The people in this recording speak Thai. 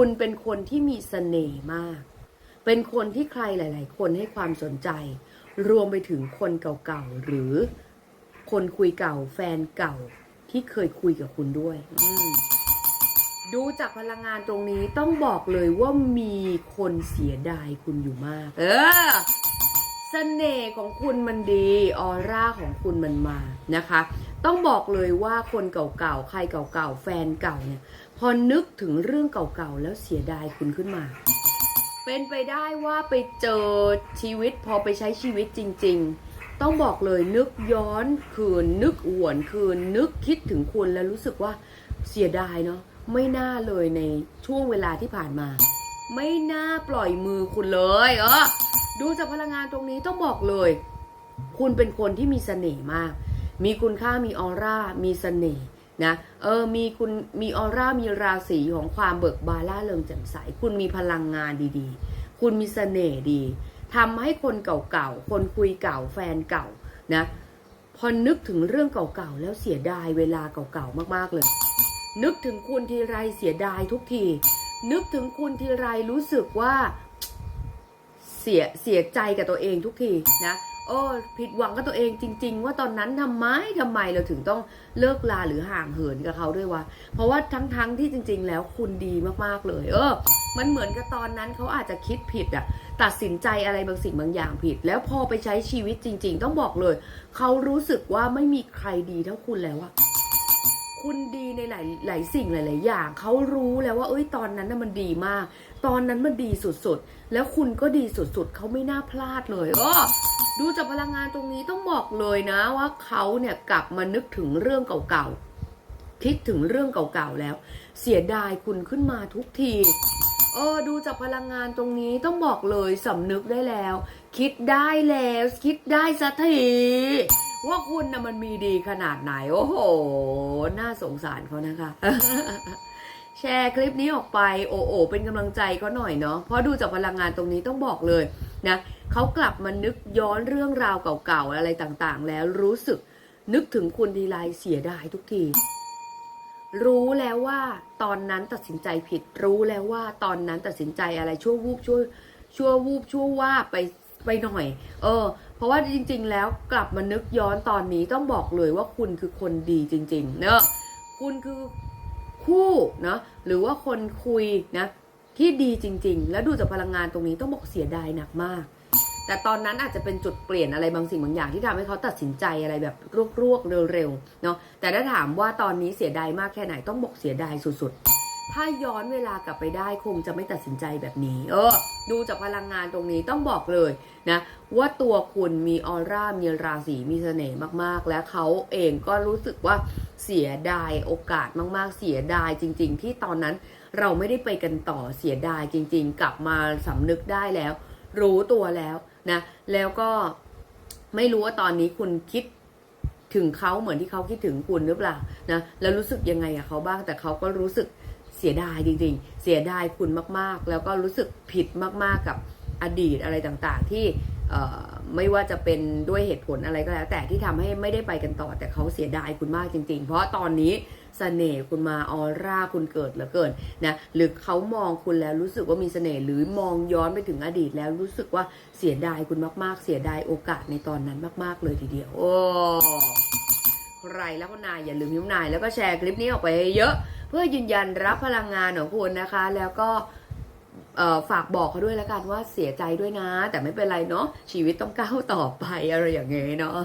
คุณเป็นคนที่มีเสน่ห์มาก เป็นคนที่ใครหลาย ๆ คนให้ความสนใจ รวมไปถึงคนเก่าๆ หรือคนคุยเก่าแฟนเก่าที่เคยคุยกับคุณด้วยอืมดูจากพลังงานตรงนี้ต้องบอกเลยว่ามีคนเสียดายคุณอยู่มาก เออเสน่ห์ของคุณมันดีออร่าของคุณมันมานะคะ ต้องบอกเลยว่าคนเก่าๆ ใครเก่าๆ แฟนเก่าเนี่ย พอนึกถึงเรื่องเก่าๆ แล้วเสียดายคุณขึ้นมา เป็นไปได้ว่าไปเจอชีวิตพอไปใช้ชีวิตจริง ๆ ต้องบอกเลยนึกย้อนคืน นึกหวนคืน นึกคิดถึงคุณแล้วรู้สึกว่าเสียดายเนาะไม่น่าเลยในช่วงเวลาที่ผ่านมา ไม่น่าปล่อยมือคุณเลย เออ ดูจากพลังงานตรงนี้ต้องบอกเลย คุณเป็นคนที่มีเสน่ห์มาก มีคุณค่ามีออร่า มีเสน่ห์นะ เออ มีคุณ มีออร่า มีราศีของความเบิกบานล่าเริงแจ่มใส คุณมีพลังงานดีๆ คุณมีเสน่ห์ดีทำให้คนเก่าๆ คนคุยเก่า แฟนเก่า นะ พอนึกถึงเรื่องเก่าๆ แล้วเสียดายเวลาเก่าๆ มากๆ เลย นึกถึงคุณทีไรเสียดายทุกที นึกถึงคุณทีไรรู้สึกว่า เสียเสียใจกับตัวเองทุกทีนะโอ้ผิดหวังกับตัวเองจริง ๆ ว่าตอนนั้นทำไมทำไมเราถึงต้องเลิกลาหรือห่างเหินกับเขาด้วยวะเพราะว่าทั้งๆที่จริง ๆ แล้วคุณดีมากๆเลย เออ มันเหมือนกับตอนนั้นเขาอาจจะคิดผิดอะตัดสินใจอะไรบางสิ่งบางอย่างผิด แล้วพอไปใช้ชีวิตจริง ๆ ต้องบอกเลย เขารู้สึกว่าไม่มีใครดีเท่าคุณแล้วอะคุณดีในหลายหลายสิ่งหลาย ๆ อย่าง เขารู้แล้วว่าเอ้ยตอนนั้นน่ะมันดีมาก ตอนนั้นมันดีสุดๆ แล้วคุณก็ดีสุดๆ เขาไม่น่าพลาดเลยเออดูจากพลังงานตรงนี้ต้องบอกเลยนะว่าเขาเนี่ยกลับมานึกถึงเรื่องเก่าๆ คิดถึงเรื่องเก่าๆแล้ว เสียดายคุณขึ้นมาทุกทีเออดูจากพลังงานตรงนี้ต้องบอกเลยสำนึกได้แล้ว คิดได้แล้ว คิดได้สักทีว่าคุณนะมันมีดีขนาดไหน โอ้โห น่าสงสารเขานะคะ แชร์คลิปนี้ออกไปโอ้โอเป็นกำลังใจเขาหน่อยเนาะเพราะดูจากพลังงานตรงนี้ต้องบอกเลยนะเขากลับมานึกย้อนเรื่องราวเก่าๆอะไรต่างๆ แล้วรู้สึกนึกถึงคุณทีไรเสียดายทุกที รู้แล้วว่าตอนนั้นตัดสินใจผิด รู้แล้วว่าตอนนั้นตัดสินใจอะไรชั่ววูบชั่วชั่ววูบชั่วว่าไปไปหน่อย เออ เพราะว่าจริง ๆ แล้วกลับมานึกย้อนตอนนี้ต้องบอกเลยว่าคุณคือคนดีจริง ๆ เนอะคุณคือ คู่เนาะหรือว่าคนคุยนะที่ดีจริง ๆ แล้วดูจากพลังงานตรงนี้ต้องบอกเสียดายหนักมาก แต่ตอนนั้นอาจจะเป็นจุดเปลี่ยนอะไรบางสิ่งบางอย่างที่ทำให้เขาตัดสินใจอะไรแบบรวกๆเร็วๆเนาะแต่ถ้าถามว่าตอนนี้เสียดายมากแค่ไหนต้องบอกเสียดายสุดๆ ถ้าย้อนเวลากลับไปได้คงจะไม่ตัดสินใจแบบนี้ เออ ดูจากพลังงานตรงนี้ต้องบอกเลยนะ ว่าตัวคุณมีออร่ามีราศีมีเสน่ห์มากๆ และเขาเองก็รู้สึกว่าเสียดายโอกาสมากๆ เสียดายจริง ๆ ที่ตอนนั้นเราไม่ได้ไปกันต่อเสียดายจริง ๆ กลับมาสำนึกได้แล้ว รู้ตัวแล้วนะ แล้วก็ไม่รู้ว่าตอนนี้คุณคิดถึงเขาเหมือนที่เขาคิดถึงคุณหรือเปล่านะแล้วรู้สึกยังไงกับเขาบ้างแต่เขาก็รู้สึก สียดายจริงๆ เสียดายคุณมากๆ แล้วก็รู้สึกผิดมากๆกับอดีตอะไรต่างๆ ที่ไม่ว่าจะเป็นด้วยเหตุผลอะไรก็แล้ว แต่ที่ทำให้ไม่ได้ไปกันต่อ แต่เขาเสียดายคุณมากจริง ๆ เพราะตอนนี้เสน่ห์คุณมาออร่าคุณเกิดเหลือเกินนะหรือเขามองคุณแล้วรู้สึกว่ามีเสน่ห์หรือมองย้อนไปถึงอดีตแล้วรู้สึกว่าเสียดายคุณมากๆ เสียดายโอกาสในตอนนั้นมาก ๆ เลยทีเดียว โอ้ใครแล้วก็นายอย่าลืมยิ้มนายแล้วก็แชร์คลิปนี้ออกไปให้เยอะ พื่อยืนยันรับพลังงานของคุณนะคะ แล้วก็ฝากบอกเขาด้วยแล้วกันว่าเสียใจด้วยนะ แต่ไม่เป็นไรเนาะชีวิตต้องก้าวต่อไปอะไรอย่างเงี้ยเนาะ